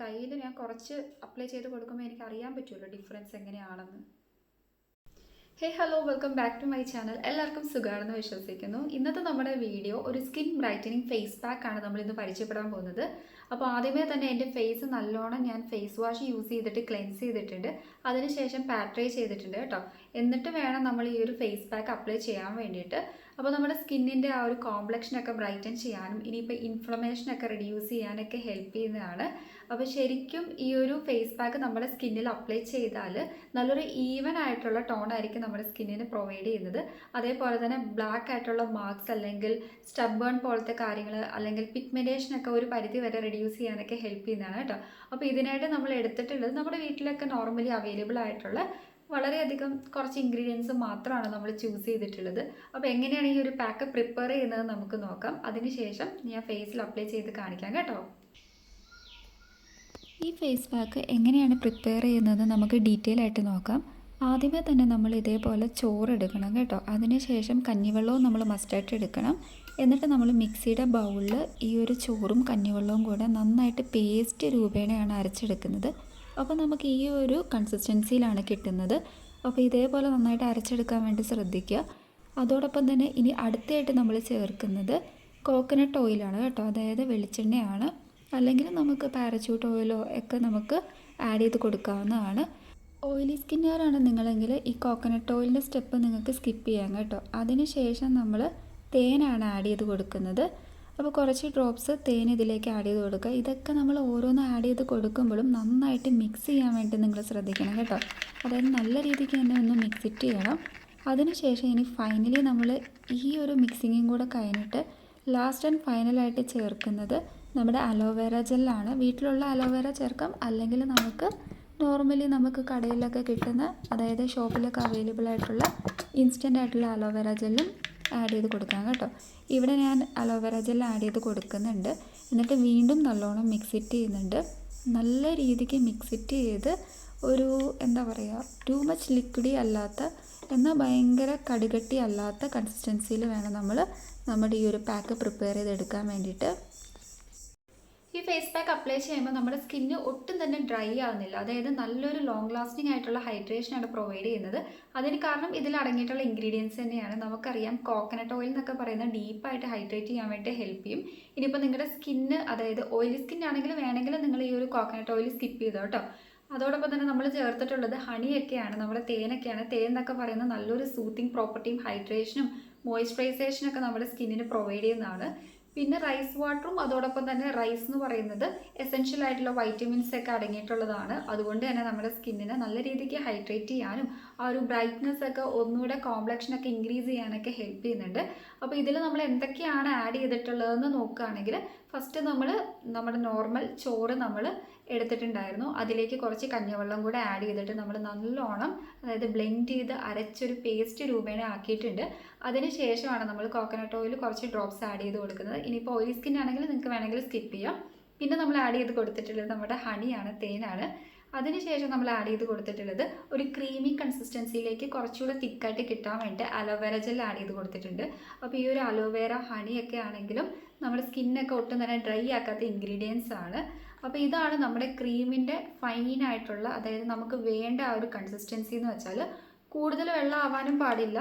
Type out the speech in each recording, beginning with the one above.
കയ്യിൽ ഞാൻ കുറച്ച് അപ്ലൈ ചെയ്ത് കൊടുക്കുമ്പോൾ എനിക്ക് അറിയാൻ പറ്റുമല്ലോ ഡിഫറൻസ് എങ്ങനെയാണെന്ന്. Hey hello welcome back to my channel എല്ലാവർക്കും സുഖമാണെന്ന് വിശ്വസിക്കുന്നു. ഇന്നത്തെ നമ്മുടെ വീഡിയോ ഒരു സ്കിൻ ബ്രൈറ്റനിങ് ഫേസ് പാക്ക് ആണ് നമ്മൾ ഇന്ന് പരിചയപ്പെടാൻ പോകുന്നത്. അപ്പോൾ ആദ്യമേ തന്നെ എന്റെ ഫേസ് നല്ലോണം ഞാൻ ഫേസ് വാഷ് യൂസ് ചെയ്തിട്ട് ക്ലെൻസ് ചെയ്തിട്ടുണ്ട്. അതിനുശേഷം പാട്രൈ ചെയ്തിട്ടുണ്ട് കേട്ടോ. എന്നിട്ട് വേണം നമ്മൾ ഈ ഒരു ഫേസ് പാക്ക് അപ്ലൈ ചെയ്യാൻ വേണ്ടിയിട്ട്. അപ്പോൾ നമ്മുടെ സ്കിന്നിന്റെ ആ ഒരു കോംപ്ലക്ഷനൊക്കെ ബ്രൈറ്റൻ ചെയ്യാനും ഇനിയിപ്പോൾ ഇൻഫ്ലമേഷനൊക്കെ റിഡ്യൂസ് ചെയ്യാനൊക്കെ ഹെൽപ്പ് ചെയ്യുന്നതാണ്. അപ്പോൾ ശരിക്കും ഈ ഒരു ഫേസ് പാക്ക് നമ്മുടെ സ്കിന്നിൽ അപ്ലൈ ചെയ്താൽ നല്ലൊരു ഈവൻ ആയിട്ടുള്ള ടോൺ ആയിരിക്കും നമ്മുടെ സ്കിന്നിന് പ്രൊവൈഡ് ചെയ്യുന്നത്. അതേപോലെ തന്നെ ബ്ലാക്ക് ആയിട്ടുള്ള മാർക്സ് അല്ലെങ്കിൽ സ്റ്റബേൺ പോലത്തെ കാര്യങ്ങൾ അല്ലെങ്കിൽ പിഗ്മെന്റേഷനൊക്കെ ഒരു പരിധി വരെ റിഡ്യൂസ് ചെയ്യാനൊക്കെ ഹെൽപ്പ് ചെയ്യുന്നതാണ് കേട്ടോ. അപ്പോൾ ഇതിനായിട്ട് നമ്മൾ എടുത്തിട്ടുള്ളത് നമ്മുടെ വീട്ടിലൊക്കെ നോർമലി അവൈലബിൾ ആയിട്ടുള്ള വളരെയധികം കുറച്ച് ഇൻഗ്രീഡിയൻസ് മാത്രമാണ് നമ്മൾ ചൂസ് ചെയ്തിട്ടുള്ളത്. അപ്പോൾ എങ്ങനെയാണ് ഈ ഒരു പാക്ക് പ്രിപ്പയർ ചെയ്യുന്നത് നമുക്ക് നോക്കാം. അതിനുശേഷം ഞാൻ ഫേസിൽ അപ്ലൈ ചെയ്ത് കാണിക്കാം കേട്ടോ. ഈ ഫേസ് പാക്ക് എങ്ങനെയാണ് പ്രിപ്പയർ ചെയ്യുന്നത് നമുക്ക് ഡീറ്റെയിൽ ആയിട്ട് നോക്കാം. ആദ്യമേ തന്നെ നമ്മൾ ഇതേപോലെ ചോറ് എടുക്കണം കേട്ടോ. അതിനുശേഷം കഞ്ഞിവെള്ളവും നമ്മൾ മസ്റ്റായിട്ട് എടുക്കണം. എന്നിട്ട് നമ്മൾ മിക്സിയുടെ ബൗളിൽ ഈ ഒരു ചോറും കഞ്ഞിവെള്ളവും കൂടെ നന്നായിട്ട് പേസ്റ്റ് രൂപേണയാണ് അരച്ചെടുക്കുന്നത്. അപ്പോൾ നമുക്ക് ഈ ഒരു കൺസിസ്റ്റൻസിയിലാണ് കിട്ടുന്നത്. അപ്പോൾ ഇതേപോലെ നന്നായിട്ട് അരച്ചെടുക്കാൻ വേണ്ടി ശ്രദ്ധിക്കുക. അതോടൊപ്പം തന്നെ ഇനി അടുത്തായിട്ട് നമ്മൾ ചേർക്കുന്നത് കോക്കനട്ട് ഓയിലാണ് കേട്ടോ. അതായത് വെളിച്ചെണ്ണയാണ്. അല്ലെങ്കിൽ നമുക്ക് പാരച്യൂട്ട് ഓയിലോ ഒക്കെ നമുക്ക് ആഡ് ചെയ്ത് കൊടുക്കാവുന്നതാണ്. ഓയിലി സ്കിന്നുകാരാണ് നിങ്ങളെങ്കിൽ ഈ കോക്കനട്ട് ഓയിലിന്റെ സ്റ്റെപ്പ് നിങ്ങൾക്ക് സ്കിപ്പ് ചെയ്യാം കേട്ടോ. അതിന് ശേഷം നമ്മൾ തേനാണ് ആഡ് ചെയ്ത് കൊടുക്കുന്നത്. അപ്പോൾ കുറച്ച് ഡ്രോപ്സ് തേൻ ഇതിലേക്ക് ആഡ് ചെയ്ത് കൊടുക്കുക. ഇതൊക്കെ നമ്മൾ ഓരോന്ന് ആഡ് ചെയ്ത് കൊടുക്കുമ്പോഴും നന്നായിട്ട് മിക്സ് ചെയ്യാൻ വേണ്ടി നിങ്ങൾ ശ്രദ്ധിക്കണം കേട്ടോ. അതായത് നല്ല രീതിക്ക് തന്നെ ഒന്ന് മിക്സിറ്റ് ചെയ്യണം. അതിനുശേഷം ഇനി ഫൈനലി നമ്മൾ ഈ ഒരു മിക്സിങ്ങും കൂടെ കഴിഞ്ഞിട്ട് ലാസ്റ്റ് ആൻഡ് ഫൈനലായിട്ട് ചേർക്കുന്നത് നമ്മുടെ അലോവേര ജെല്ലാണ് വീട്ടിലുള്ള അലോവേര ചേർക്കാം. അല്ലെങ്കിൽ നമുക്ക് നോർമലി നമുക്ക് കടയിലൊക്കെ കിട്ടുന്ന അതായത് ഷോപ്പിലൊക്കെ അവൈലബിൾ ആയിട്ടുള്ള ഇൻസ്റ്റന്റ് ആയിട്ടുള്ള അലോവേര ജെല്ലും ആഡ് ചെയ്ത് കൊടുക്കാം കേട്ടോ. ഇവിടെ ഞാൻ അലോവേര ജെൽ ആഡ് ചെയ്ത് കൊടുക്കുന്നുണ്ട്. എന്നിട്ട് വീണ്ടും നല്ലോണം മിക്സിറ്റ് ചെയ്യുന്നുണ്ട്. നല്ല രീതിക്ക് മിക്സിറ്റ് ചെയ്ത് ഒരു എന്താ പറയുക ടു മച്ച് ലിക്വിഡി അല്ലാത്ത എന്നാൽ ഭയങ്കര കടുകട്ടി അല്ലാത്ത കൺസിസ്റ്റൻസിയിൽ വേണം നമ്മൾ നമ്മുടെ ഈ ഒരു പാക്ക് പ്രിപ്പയർ ചെയ്തെടുക്കാൻ വേണ്ടിയിട്ട്. ഈ ഫേസ് പാക്ക് അപ്ലൈ ചെയ്യുമ്പോൾ നമ്മുടെ സ്കിന്ന് ഒട്ടും തന്നെ ഡ്രൈ ആവുന്നില്ല. അതായത് നല്ലൊരു ലോങ് ലാസ്റ്റിംഗ് ആയിട്ടുള്ള ഹൈഡ്രേഷൻ ആണ് പ്രൊവൈഡ് ചെയ്യുന്നത്. അതിന് കാരണം ഇതിൽ അടങ്ങിയിട്ടുള്ള ഇൻഗ്രീഡിയൻസ് തന്നെയാണ്. നമുക്കറിയാം കോക്കനട്ട് ഓയിൽ എന്നൊക്കെ പറയുന്ന ഡീപ്പായിട്ട് ഹൈഡ്രേറ്റ് ചെയ്യാൻ വേണ്ടി ഹെൽപ്പ് ചെയ്യും. ഇനിയിപ്പോൾ നിങ്ങളുടെ സ്കിന്ന് അതായത് ഓയിലി സ്കിൻ ആണെങ്കിലും വേണമെങ്കിൽ നിങ്ങൾ ഈ ഒരു കോക്കനട്ട് ഓയിൽ സ്കിപ്പ് ചെയ്തോ കേട്ടോ അതോടൊപ്പം തന്നെ നമ്മൾ ചേർത്തിട്ടുള്ളത് ഹണിയൊക്കെയാണ് നമ്മുടെ തേനൊക്കെയാണ്. തേൻ എന്നൊക്കെ പറയുന്ന നല്ലൊരു സൂത്തിങ് പ്രോപ്പർട്ടിയും ഹൈഡ്രേഷനും മോയ്സ്ചറൈസേഷനൊക്കെ നമ്മുടെ സ്കിന്നിന് പ്രൊവൈഡ് ചെയ്യുന്നതാണ്. പിന്നെ റൈസ് വാട്ടറും അതോടൊപ്പം തന്നെ റൈസ് എന്ന് പറയുന്നത് എസെൻഷ്യൽ ആയിട്ടുള്ള വൈറ്റമിൻസ് ഒക്കെ അടങ്ങിയിട്ടുള്ളതാണ്. അതുകൊണ്ട് തന്നെ നമ്മുടെ സ്കിന്നിനെ നല്ല രീതിക്ക് ഹൈഡ്രേറ്റ് ചെയ്യാനും ആ ഒരു ബ്രൈറ്റ്നെസ് ഒക്കെ ഒന്നുകൂടെ കോംപ്ലക്ഷൻ ഒക്കെ ഇൻക്രീസ് ചെയ്യാനൊക്കെ ഹെൽപ്പ് ചെയ്യുന്നുണ്ട്. അപ്പോൾ ഇതിൽ നമ്മൾ എന്തൊക്കെയാണ് ആഡ് ചെയ്തിട്ടുള്ളതെന്ന് നോക്കുകയാണെങ്കിൽ ഫസ്റ്റ് നമ്മൾ നമ്മുടെ നോർമൽ ചോറ് നമ്മൾ എടുത്തിട്ടുണ്ടായിരുന്നു. അതിലേക്ക് കുറച്ച് കഞ്ഞവെള്ളം കൂടെ ആഡ് ചെയ്തിട്ട് നമ്മൾ നല്ലോണം അതായത് ബ്ലെൻഡ് ചെയ്ത് അരച്ചൊരു പേസ്റ്റ് രൂപേണ ആക്കിയിട്ടുണ്ട്. അതിന് ശേഷമാണ് നമ്മൾ കോക്കനട്ട് ഓയിൽ കുറച്ച് ഡ്രോപ്സ് ആഡ് ചെയ്ത് കൊടുക്കുന്നത്. ഇനിയിപ്പോൾ ഓയിലി സ്കിൻ ആണെങ്കിൽ നിങ്ങൾക്ക് വേണമെങ്കിൽ സ്കിപ്പ് ചെയ്യാം. പിന്നെ നമ്മൾ ആഡ് ചെയ്ത് കൊടുത്തിട്ടുള്ളത് നമ്മുടെ ഹണിയാണ് തേനാണ് അതിനുശേഷം നമ്മൾ ആഡ് ചെയ്ത് കൊടുത്തിട്ടുള്ളത് ഒരു ക്രീമി കൺസിസ്റ്റൻസിയിലേക്ക് കുറച്ചുകൂടെ തിക്കായിട്ട് കിട്ടാൻ വേണ്ടി അലോവേര ജെൽ ആഡ് ചെയ്ത് കൊടുത്തിട്ടുണ്ട്. അപ്പോൾ ഈ ഒരു അലോവേര ഹണിയൊക്കെ ആണെങ്കിലും നമ്മുടെ സ്കിന്നൊക്കെ ഒട്ടും തന്നെ ഡ്രൈ ആക്കാത്ത ഇൻഗ്രീഡിയൻസ് ആണ്. അപ്പോൾ ഇതാണ് നമ്മുടെ ക്രീമിന്റെ ഫൈനായിട്ടുള്ള അതായത് നമുക്ക് വേണ്ട ആ ഒരു കൺസിസ്റ്റൻസി എന്ന് വെച്ചാൽ കൂടുതൽ വെള്ളം ആവാനും പാടില്ല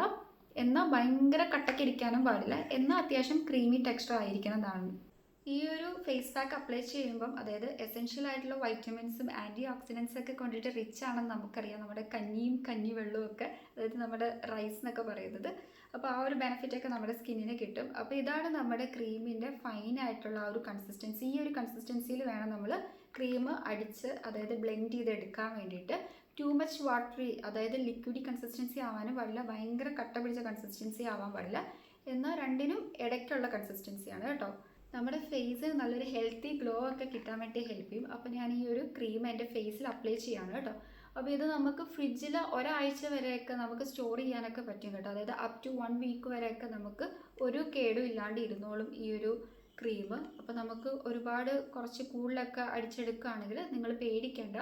എന്നാൽ ഭയങ്കര കട്ടക്കിരിക്കാനും പാടില്ല എന്നാൽ അത്യാവശ്യം ക്രീമി ടെക്സ്ചർ ആയിരിക്കുന്നതാണ് ഈ ഒരു ഫേസ് പാക്ക് അപ്ലൈ ചെയ്യുമ്പം അതായത് എസെൻഷ്യൽ ആയിട്ടുള്ള വൈറ്റമിൻസും ആന്റി ഓക്സിഡൻസ് ഒക്കെ കൊണ്ടിട്ട് റിച്ച് ആണെന്ന് നമുക്കറിയാം. നമ്മുടെ കഞ്ഞിയും കഞ്ഞി വെള്ളവും ഒക്കെ അതായത് നമ്മുടെ റൈസ് എന്നൊക്കെ പറയുന്നത്. അപ്പോൾ ആ ഒരു ബെനിഫിറ്റ് ഒക്കെ നമ്മുടെ സ്കിന്നിന് കിട്ടും. അപ്പോൾ ഇതാണ് നമ്മുടെ ക്രീമിന്റെ ഫൈൻ ആയിട്ടുള്ള ആ ഒരു കൺസിസ്റ്റൻസി ഈ ഒരു കൺസിസ്റ്റൻസിയിൽ വേണം നമ്മൾ ക്രീം അടിച്ച് അതായത് ബ്ലെൻഡ് ചെയ്ത് എടുക്കാൻ വേണ്ടിയിട്ട്. ടു മച്ച് വാട്ടറി അതായത് ലിക്വിഡി കൺസിസ്റ്റൻസി ആവാനും പാടില്ല. ഭയങ്കര കട്ട പിടിച്ച കൺസിസ്റ്റൻസി ആവാൻ പാടില്ല. എന്നാൽ രണ്ടിനും ഇടയ്ക്കുള്ള കൺസിസ്റ്റൻസിയാണ് കേട്ടോ. നമ്മുടെ ഫേസിന് നല്ലൊരു ഹെൽത്തി ഗ്ലോ ഒക്കെ കിട്ടാൻ വേണ്ടി ഹെൽപ്പ് ചെയ്യും. അപ്പോൾ ഞാൻ ഈ ഒരു ക്രീം എന്റെ ഫേസിൽ അപ്ലൈ ചെയ്യാണ് കേട്ടോ. അപ്പോൾ ഇത് നമുക്ക് ഫ്രിഡ്ജിൽ ഒരാഴ്ച വരെയൊക്കെ നമുക്ക് സ്റ്റോർ ചെയ്യാനൊക്കെ പറ്റും കേട്ടോ. അതായത് അപ് ടു വൺ വീക്ക് വരെയൊക്കെ നമുക്ക് ഒരു കേടും ഇല്ലാണ്ട് ഇരുന്നോളും ഈ ഒരു ക്രീം അപ്പോൾ നമുക്ക് ഒരുപാട് കുറച്ച് കൂടുതലൊക്കെ അടിച്ചെടുക്കുകയാണെങ്കിൽ നിങ്ങൾ പേടിക്കേണ്ട.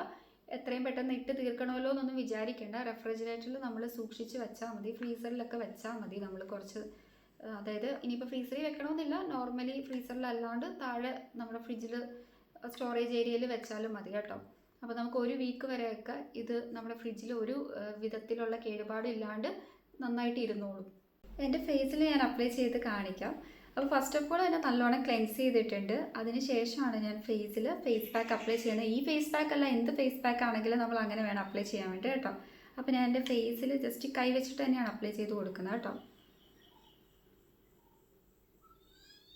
എത്രയും പെട്ടെന്ന് ഇട്ട് തീർക്കണമല്ലോ എന്നൊന്നും വിചാരിക്കേണ്ട. റെഫ്രിജറേറ്ററിൽ നമ്മൾ സൂക്ഷിച്ച് വെച്ചാൽ മതി. ഫ്രീസറിലൊക്കെ വെച്ചാൽ മതി നമ്മൾ കുറച്ച് അതായത് ഇനിയിപ്പോൾ ഫ്രീസറിൽ വെക്കണമെന്നില്ല നോർമലി ഫ്രീസറിൽ അല്ലാണ്ട് താഴെ നമ്മുടെ ഫ്രിഡ്ജിൽ സ്റ്റോറേജ് ഏരിയയിൽ വെച്ചാലും മതി കേട്ടോ. അപ്പോൾ നമുക്ക് ഒരു വീക്ക് വരെയൊക്കെ ഇത് നമ്മുടെ ഫ്രിഡ്ജിൽ ഒരു വിധത്തിലുള്ള കേടുപാടും ഇല്ലാണ്ട് നന്നായിട്ട് ഇരുന്നോളും. എന്റെ ഫേസിൽ ഞാൻ അപ്ലൈ ചെയ്ത് കാണിക്കാം. അപ്പോൾ ഫസ്റ്റ് ഓഫ് ഓൾ എന്നെ നല്ലോണം ക്ലെൻസ് ചെയ്തിട്ടുണ്ട്. അതിന് ശേഷമാണ് ഞാൻ ഫേസിൽ ഫേസ് പാക്ക് അപ്ലൈ ചെയ്യുന്നത് ഈ ഫേസ് പാക്ക് അല്ല എന്ത് ഫേസ് പാക്ക് ആണെങ്കിലും നമ്മൾ അങ്ങനെ വേണം അപ്ലൈ ചെയ്യാൻ വേണ്ടി കേട്ടോ. അപ്പോൾ ഞാൻ എന്റെ ഫേസിൽ ജസ്റ്റ് കൈ വെച്ചിട്ട് തന്നെയാണ് അപ്ലൈ ചെയ്ത് കൊടുക്കുന്നത് കേട്ടോ.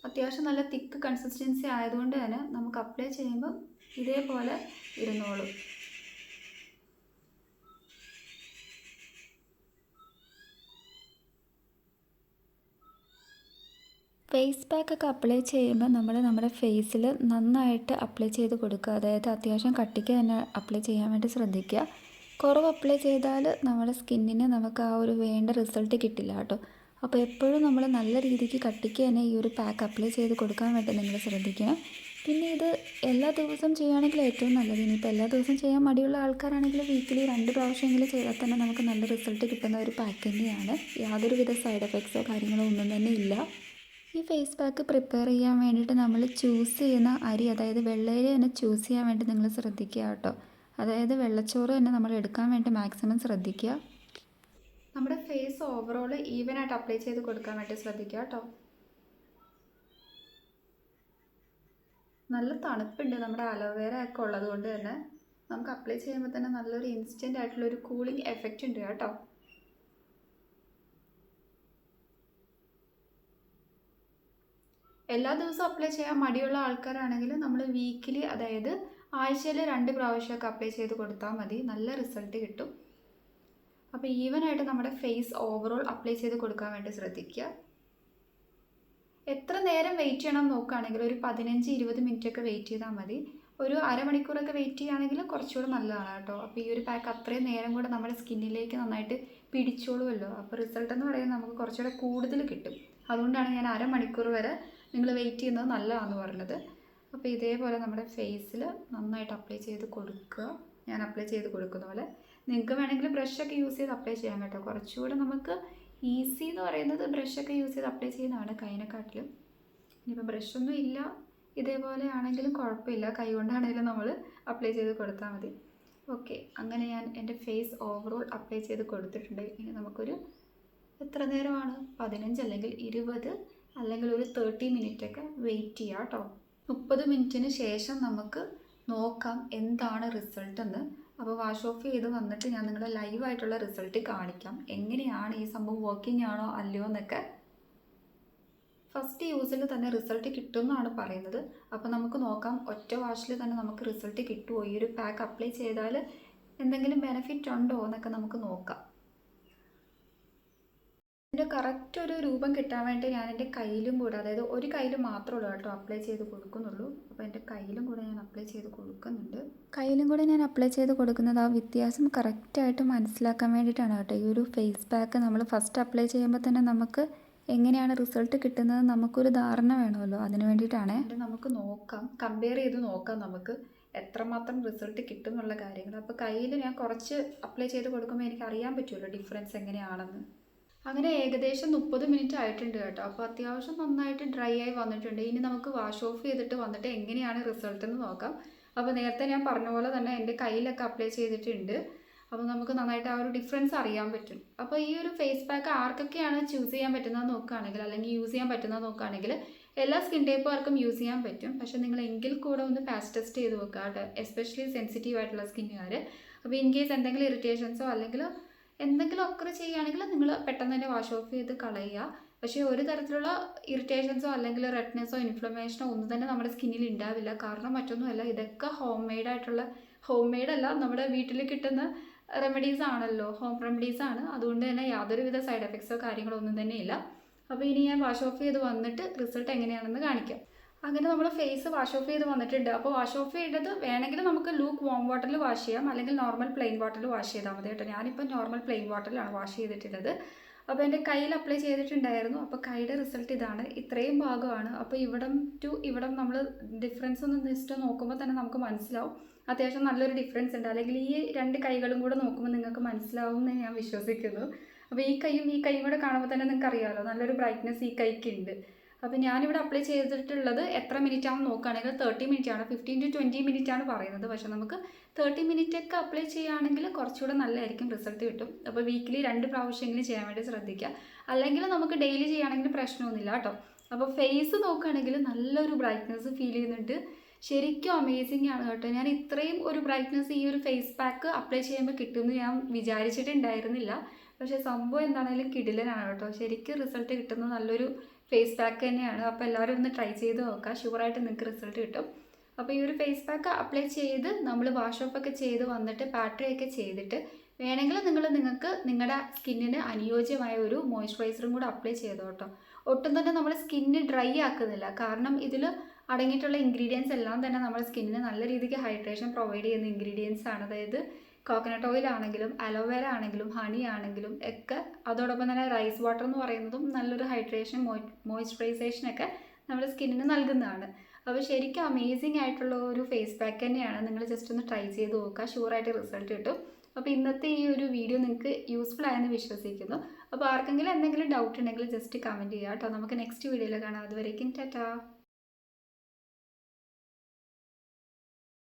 അത്യാവശ്യം നല്ല തിക്ക് കൺസിസ്റ്റൻസി ആയതുകൊണ്ട് തന്നെ നമുക്ക് അപ്ലൈ ചെയ്യുമ്പം ഇതേപോലെ ഇരുന്നോളും. ഫേസ് പാക്ക് ഒക്കെ അപ്ലൈ ചെയ്യുമ്പോൾ നമ്മൾ നമ്മുടെ ഫേസിൽ നന്നായിട്ട് അപ്ലൈ ചെയ്ത് കൊടുക്കുക. അതായത് അത്യാവശ്യം കട്ടിക്ക് തന്നെ അപ്ലൈ ചെയ്യാൻ വേണ്ടി ശ്രദ്ധിക്കുക. കുറവ് അപ്ലൈ ചെയ്താൽ നമ്മുടെ സ്കിന്നിന് നമുക്ക് ആ ഒരു വേണ്ട റിസൾട്ട് കിട്ടില്ല കേട്ടോ. അപ്പോൾ എപ്പോഴും നമ്മൾ നല്ല രീതിക്ക് കട്ടിക്ക് തന്നെ ഈ ഒരു പാക്ക് അപ്ലൈ ചെയ്ത് കൊടുക്കാൻ വേണ്ടി നിങ്ങൾ ശ്രദ്ധിക്കണം. പിന്നെ ഇത് എല്ലാ ദിവസവും ചെയ്യുകയാണെങ്കിൽ ഏറ്റവും നല്ലത്. ഇനിയിപ്പോൾ എല്ലാ ദിവസവും ചെയ്യാൻ മടിയുള്ള ആൾക്കാരാണെങ്കിൽ വീക്കിലി രണ്ട് പ്രാവശ്യമെങ്കിലും ചെയ്താൽ തന്നെ നമുക്ക് നല്ല റിസൾട്ട് കിട്ടുന്ന ഒരു പാക്ക് തന്നെയാണ്. യാതൊരുവിധ സൈഡ് എഫക്ട്സോ കാര്യങ്ങളോ ഒന്നും തന്നെ ഇല്ല. ഈ ഫേസ് പാക്ക് പ്രിപ്പയർ ചെയ്യാൻ വേണ്ടിയിട്ട് നമ്മൾ ചൂസ് ചെയ്യുന്ന അരി അതായത് വെള്ളയരി തന്നെ ചൂസ് ചെയ്യാൻ വേണ്ടി നിങ്ങൾ ശ്രദ്ധിക്കുക കേട്ടോ. അതായത് വെള്ളച്ചോറ് തന്നെ നമ്മൾ എടുക്കാൻ വേണ്ടി മാക്സിമം ശ്രദ്ധിക്കുക. നമ്മുടെ ഫേസ് ഓവറോൾ ഈവൻ ആയിട്ട് അപ്ലൈ ചെയ്ത് കൊടുക്കാൻ വേണ്ടി ശ്രദ്ധിക്കുക കേട്ടോ. നല്ല തണുപ്പുണ്ട് നമ്മുടെ അലോവേര ഒക്കെ ഉള്ളത് കൊണ്ട് തന്നെ. നമുക്ക് അപ്ലൈ ചെയ്യുമ്പോൾ തന്നെ നല്ലൊരു ഇൻസ്റ്റന്റ് ആയിട്ടുള്ള ഒരു കൂളിംഗ് എഫക്റ്റ് ഉണ്ട് കേട്ടോ. എല്ലാ ദിവസവും അപ്ലൈ ചെയ്യാൻ മടിയുള്ള ആൾക്കാരാണെങ്കിൽ നമ്മൾ വീക്കിലി അതായത് ആഴ്ചയിൽ രണ്ട് പ്രാവശ്യമൊക്കെ അപ്ലൈ ചെയ്ത് കൊടുത്താൽ മതി. നല്ല റിസൾട്ട് കിട്ടും. അപ്പോൾ ഈവനായിട്ട് നമ്മുടെ ഫേസ് ഓവറോൾ അപ്ലൈ ചെയ്ത് കൊടുക്കാൻ വേണ്ടി ശ്രദ്ധിക്കുക എത്ര നേരം വെയിറ്റ് ചെയ്യണം നോക്കുകയാണെങ്കിൽ ഒരു പതിനഞ്ച് ഇരുപത് മിനിറ്റ് ഒക്കെ വെയിറ്റ് ചെയ്താൽ മതി. ഒരു അരമണിക്കൂറൊക്കെ വെയിറ്റ് ചെയ്യുകയാണെങ്കിൽ കുറച്ചുകൂടെ നല്ലതാണ് കേട്ടോ. അപ്പോൾ ഈ ഒരു പാക്ക് അത്രയും നേരം കൂടെ നമ്മുടെ സ്കിന്നിലേക്ക് നന്നായിട്ട് പിടിച്ചോളുമല്ലോ. അപ്പോൾ റിസൾട്ട് എന്ന് പറയുന്നത് നമുക്ക് കുറച്ചുകൂടെ കൂടുതൽ കിട്ടും. അതുകൊണ്ടാണ് ഞാൻ അരമണിക്കൂർ വരെ നിങ്ങൾ വെയിറ്റ് ചെയ്യുന്നത് നല്ലതാണെന്ന് പറഞ്ഞത്. അപ്പോൾ ഇതേപോലെ നമ്മുടെ ഫേസിൽ നന്നായിട്ട് അപ്ലൈ ചെയ്ത് കൊടുക്കുക. ഞാൻ അപ്ലൈ ചെയ്ത് കൊടുക്കുന്ന പോലെ. നിങ്ങൾക്ക് വേണമെങ്കിൽ ബ്രഷൊക്കെ യൂസ് ചെയ്ത് അപ്ലൈ ചെയ്യാൻ കേട്ടോ. കുറച്ചുകൂടെ നമുക്ക് ഈസി എന്ന് പറയുന്നത് ബ്രഷൊക്കെ യൂസ് ചെയ്ത് അപ്ലൈ ചെയ്യുന്നതാണ് കൈനെക്കാട്ടിലും. ഇനിയിപ്പോൾ ബ്രഷൊന്നും ഇല്ല. ഇതേപോലെ ആണെങ്കിലും കുഴപ്പമില്ല. കൈ കൊണ്ടാണെങ്കിലും നമ്മൾ അപ്ലൈ ചെയ്ത് കൊടുത്താൽ മതി. ഓക്കെ അങ്ങനെ ഞാൻ എന്റെ ഫേസ് ഓവറോൾ അപ്ലൈ ചെയ്ത് കൊടുത്തിട്ടുണ്ട്. ഇനി നമുക്കൊരു എത്ര നേരമാണ്? പതിനഞ്ച് അല്ലെങ്കിൽ ഇരുപത് അല്ലെങ്കിൽ ഒരു തേർട്ടി ഒക്കെ വെയിറ്റ് ചെയ്യാം കേട്ടോ. മുപ്പത് മിനിറ്റിന് ശേഷം നമുക്ക് നോക്കാം എന്താണ് റിസൾട്ട് എന്ന്. അപ്പോൾ വാഷ് ഓഫ് ചെയ്ത് വന്നിട്ട് ഞാൻ നിങ്ങളെ ലൈവായിട്ടുള്ള റിസൾട്ട് കാണിക്കാം. എങ്ങനെയാണ് ഈ സംഭവം വർക്കിംഗ് ആണോ അല്ലയോ എന്നൊക്കെ. ഫസ്റ്റ് യൂസിൽ തന്നെ റിസൾട്ട് കിട്ടുമെന്നാണ് പറയുന്നത്. അപ്പോൾ നമുക്ക് നോക്കാം. ഒറ്റ വാഷിൽ തന്നെ നമുക്ക് റിസൾട്ട് കിട്ടുമോ ഈ ഒരു പാക്ക് അപ്ലൈ ചെയ്താൽ എന്തെങ്കിലും ബെനിഫിറ്റ് ഉണ്ടോ എന്നൊക്കെ നമുക്ക് നോക്കാം. ഇതിന്റെ കറക്റ്റ് ഒരു രൂപം കിട്ടാൻ വേണ്ടി ഞാൻ എന്റെ കയ്യിലും കൂടെ അതായത് ഒരു കയ്യിൽ മാത്രമേ ഉള്ളൂ കേട്ടോ അപ്ലൈ ചെയ്ത് കൊടുക്കുന്നുള്ളൂ. അപ്പോൾ എന്റെ കയ്യിലും കൂടെ ഞാൻ അപ്ലൈ ചെയ്ത് കൊടുക്കുന്നുണ്ട്. കയ്യിലും കൂടെ ഞാൻ അപ്ലൈ ചെയ്ത് കൊടുക്കുന്നത് ആ വ്യത്യാസം കറക്റ്റായിട്ട് മനസ്സിലാക്കാൻ വേണ്ടിയിട്ടാണ് കേട്ടോ. ഈ ഒരു ഫേസ് പാക്ക് നമ്മൾ ഫസ്റ്റ് അപ്ലൈ ചെയ്യുമ്പോൾ തന്നെ നമുക്ക് എങ്ങനെയാണ് റിസൾട്ട് കിട്ടുന്നത് നമുക്കൊരു ധാരണ വേണമല്ലോ അതിന് വേണ്ടിയിട്ടാണ്. നമുക്ക് നോക്കാം. കമ്പയർ ചെയ്ത് നോക്കാം നമുക്ക് എത്രമാത്രം റിസൾട്ട് കിട്ടും എന്നുള്ള കാര്യങ്ങൾ അപ്പോൾ കയ്യിൽ ഞാൻ കുറച്ച് അപ്ലൈ ചെയ്ത് കൊടുക്കുമ്പോൾ എനിക്ക് അറിയാൻ പറ്റുമല്ലോ ഡിഫറൻസ് എങ്ങനെയാണെന്ന്. അങ്ങനെ ഏകദേശം മുപ്പത് മിനിറ്റ് ആയിട്ടുണ്ട് കേട്ടോ. അപ്പോൾ അത്യാവശ്യം നന്നായിട്ട് ഡ്രൈ ആയി വന്നിട്ടുണ്ട്. ഇനി നമുക്ക് വാഷ് ഓഫ് ചെയ്തിട്ട് വന്നിട്ട് എങ്ങനെയാണ് റിസൾട്ട് എന്ന് നോക്കാം. അപ്പോൾ നേരത്തെ ഞാൻ പറഞ്ഞ പോലെ തന്നെ എന്റെ കയ്യിലൊക്കെ അപ്ലൈ ചെയ്തിട്ടുണ്ട്. അപ്പോൾ നമുക്ക് നന്നായിട്ട് ആ ഒരു ഡിഫറൻസ് അറിയാൻ പറ്റും. അപ്പോൾ ഈ ഒരു ഫേസ് പാക്ക് ആർക്കൊക്കെയാണ് ചൂസ് ചെയ്യാൻ പറ്റുന്നത് നോക്കുകയാണെങ്കിൽ അല്ലെങ്കിൽ യൂസ് ചെയ്യാൻ പറ്റുന്നത് നോക്കുകയാണെങ്കിൽ എല്ലാ സ്കിൻ ടൈപ്പുകാർക്കും യൂസ് ചെയ്യാൻ പറ്റും. പക്ഷേ നിങ്ങൾ എങ്കിൽ കൂടെ ഒന്ന് പാച്ച് ടെസ്റ്റ് ചെയ്ത് നോക്കുക എസ്പെഷ്യലി സെൻസിറ്റീവ് ആയിട്ടുള്ള സ്കിന്നുകാർ അപ്പോൾ ഇൻ കേസ് എന്തെങ്കിലും ഇറിറ്റേഷൻസോ അല്ലെങ്കിൽ എന്തെങ്കിലും ഒക്കെ ചെയ്യുകയാണെങ്കിൽ നിങ്ങൾ പെട്ടെന്ന് തന്നെ വാഷ് ഓഫ് ചെയ്ത് കളയുക. പക്ഷേ ഒരു തരത്തിലുള്ള ഇറിറ്റേഷൻസോ അല്ലെങ്കിൽ റെഡ്നെസ്സോ ഇൻഫ്ലമേഷനോ ഒന്നും തന്നെ നമ്മുടെ സ്കിന്നിൽ ഉണ്ടാവില്ല. കാരണം മറ്റൊന്നുമല്ല. ഇതൊക്കെ ഹോം മെയ്ഡ് ആയിട്ടുള്ള ഹോം മെയ്ഡ് അല്ല നമ്മുടെ വീട്ടിൽ കിട്ടുന്ന റെമഡീസ് ആണല്ലോ. ഹോം റെമഡീസ് ആണ്. അതുകൊണ്ട് തന്നെ യാതൊരുവിധ സൈഡ് എഫക്ട്സോ കാര്യങ്ങളോ ഒന്നും തന്നെ ഇല്ല. അപ്പോൾ ഇനി ഞാൻ വാഷ് ഓഫ് ചെയ്ത് വന്നിട്ട് റിസൾട്ട് എങ്ങനെയാണെന്ന് കാണിക്കാം. അങ്ങനെ നമ്മൾ ഫേസ് വാഷ് ഓഫ് ചെയ്ത് വന്നിട്ടുണ്ട്. അപ്പോൾ വാഷ് ഓഫ് ചെയ്തത് വേണമെങ്കിൽ നമുക്ക് ലൂക്ക് വാം വാട്ടറിൽ വാഷ് ചെയ്യാം. അല്ലെങ്കിൽ നോർമൽ പ്ലെയിൻ വാട്ടറിൽ വാഷ് ചെയ്താൽ മതി കേട്ടോ. ഞാനിപ്പോൾ നോർമൽ പ്ലെയിൻ വാട്ടറിലാണ് വാഷ് ചെയ്തിട്ടുള്ളത്. അപ്പോൾ എന്റെ കയ്യിൽ അപ്ലൈ ചെയ്തിട്ടുണ്ടായിരുന്നു. അപ്പോൾ കൈയുടെ റിസൾട്ട് ഇതാണ്. ഇത്രയും ഭാഗമാണ്. അപ്പോൾ ഇവിടം ടു ഇവിടം നമ്മൾ ഡിഫറൻസ് ഒന്ന് ജസ്റ്റ് നോക്കുമ്പോൾ തന്നെ നമുക്ക് മനസ്സിലാവും. അത്യാവശ്യം നല്ലൊരു ഡിഫറൻസ് ഉണ്ട്. അല്ലെങ്കിൽ ഈ രണ്ട് കൈകളും കൂടെ നോക്കുമ്പോൾ നിങ്ങൾക്ക് മനസ്സിലാവും എന്ന് ഞാൻ വിശ്വസിക്കുന്നു. അപ്പോൾ ഈ കൈയും ഈ കൈയും കൂടെ കാണുമ്പോൾ തന്നെ നിങ്ങൾക്ക് അറിയാമല്ലോ നല്ലൊരു ബ്രൈറ്റ്നെസ് ഈ കൈക്ക് ഉണ്ട്. അപ്പോൾ ഞാനിവിടെ അപ്ലൈ ചെയ്തിട്ടുള്ളത് എത്ര മിനിറ്റ് ആണെന്ന് നോക്കുകയാണെങ്കിൽ തേർട്ടി മിനിറ്റ് ആണ്. ഫിഫ്റ്റീൻ ടു ട്വന്റി മിനിറ്റ് ആണ് പറയുന്നത്. പക്ഷേ നമുക്ക് തേർട്ടി മിനിറ്റ് ഒക്കെ അപ്ലൈ ചെയ്യുകയാണെങ്കിൽ കുറച്ചുകൂടെ നല്ലതായിരിക്കും റിസൾട്ട് കിട്ടും. അപ്പോൾ വീക്കിലി രണ്ട് പ്രാവശ്യമെങ്കിലും ചെയ്യാൻ വേണ്ടി ശ്രദ്ധിക്കുക. അല്ലെങ്കിൽ നമുക്ക് ഡെയിലി ചെയ്യുകയാണെങ്കിൽ പ്രശ്നമൊന്നുമില്ല കേട്ടോ. അപ്പോൾ ഫേസ് നോക്കുകയാണെങ്കിൽ നല്ലൊരു ബ്രൈറ്റ്നസ് ഫീൽ ചെയ്യുന്നുണ്ട്. ശരിക്കും അമേസിംഗ് ആണ് കേട്ടോ. ഞാൻ ഇത്രയും ഒരു ബ്രൈറ്റ്നസ് ഈ ഒരു ഫേസ് പാക്ക് അപ്ലൈ ചെയ്യുമ്പോൾ കിട്ടുമെന്ന് ഞാൻ വിചാരിച്ചിട്ടുണ്ടായിരുന്നില്ല. പക്ഷേ സംഭവം എന്താണെങ്കിലും കിടിലനാണ് കേട്ടോ. ശരിക്കും റിസൾട്ട് കിട്ടുന്നത് നല്ലൊരു ഫേസ് പാക്ക് തന്നെയാണ്. അപ്പോൾ എല്ലാവരും ഒന്ന് ട്രൈ ചെയ്ത് നോക്കുക ഷുവറായിട്ട് നിങ്ങൾക്ക് റിസൾട്ട് കിട്ടും. അപ്പോൾ ഈ ഒരു ഫേസ് പാക്ക് അപ്ലൈ ചെയ്ത് നമ്മൾ വാഷ് ഓഫ് ഒക്കെ ചെയ്ത് വന്നിട്ട് പാട്രി ഒക്കെ ചെയ്തിട്ട് വേണമെങ്കിൽ നിങ്ങൾ നിങ്ങൾക്ക് നിങ്ങളുടെ സ്കിന്നിന് അനുയോജ്യമായ ഒരു മോയ്സ്ചറൈസറും കൂടെ അപ്ലൈ ചെയ്തോ കേട്ടോ ഒട്ടും തന്നെ നമ്മൾ സ്കിന്ന് ഡ്രൈ ആക്കുന്നില്ല. കാരണം ഇതിൽ അടങ്ങിയിട്ടുള്ള ഇൻഗ്രീഡിയൻസ് എല്ലാം തന്നെ നമ്മുടെ സ്കിന്നിന് നല്ല രീതിക്ക് ഹൈഡ്രേഷൻ പ്രൊവൈഡ് ചെയ്യുന്ന ഇൻഗ്രീഡിയൻസ് ആണ്. അതായത് കോക്കനട്ട് ഓയിൽ ആണെങ്കിലും അലോവേര ആണെങ്കിലും ഹണി ആണെങ്കിലും ഒക്കെ അതോടൊപ്പം തന്നെ റൈസ് വാട്ടർ എന്ന് പറയുന്നതും നല്ലൊരു ഹൈഡ്രേഷൻ മോയ്സ്ചറൈസേഷൻ ഒക്കെ നമ്മുടെ സ്കിന്നിന് നൽകുന്നതാണ്. അപ്പോൾ ശരിക്കും അമേസിംഗ് ആയിട്ടുള്ള ഒരു ഫേസ് പാക്ക് തന്നെയാണ്. നിങ്ങൾ ജസ്റ്റ് ഒന്ന് ട്രൈ ചെയ്ത് നോക്കുക. ഷുവറായിട്ട് റിസൾട്ട് കിട്ടും. അപ്പോൾ ഇന്നത്തെ ഈ ഒരു വീഡിയോ നിങ്ങൾക്ക് യൂസ്ഫുൾ ആയെന്ന് വിശ്വസിക്കുന്നു. അപ്പോൾ ആർക്കെങ്കിലും എന്തെങ്കിലും ഡൗട്ട് ഉണ്ടെങ്കിൽ ജസ്റ്റ് കമന്റ് ചെയ്യുക കേട്ടോ. നമുക്ക് നെക്സ്റ്റ് വീഡിയോയിൽ കാണാം. അതുവരേക്കും ടാറ്റാ.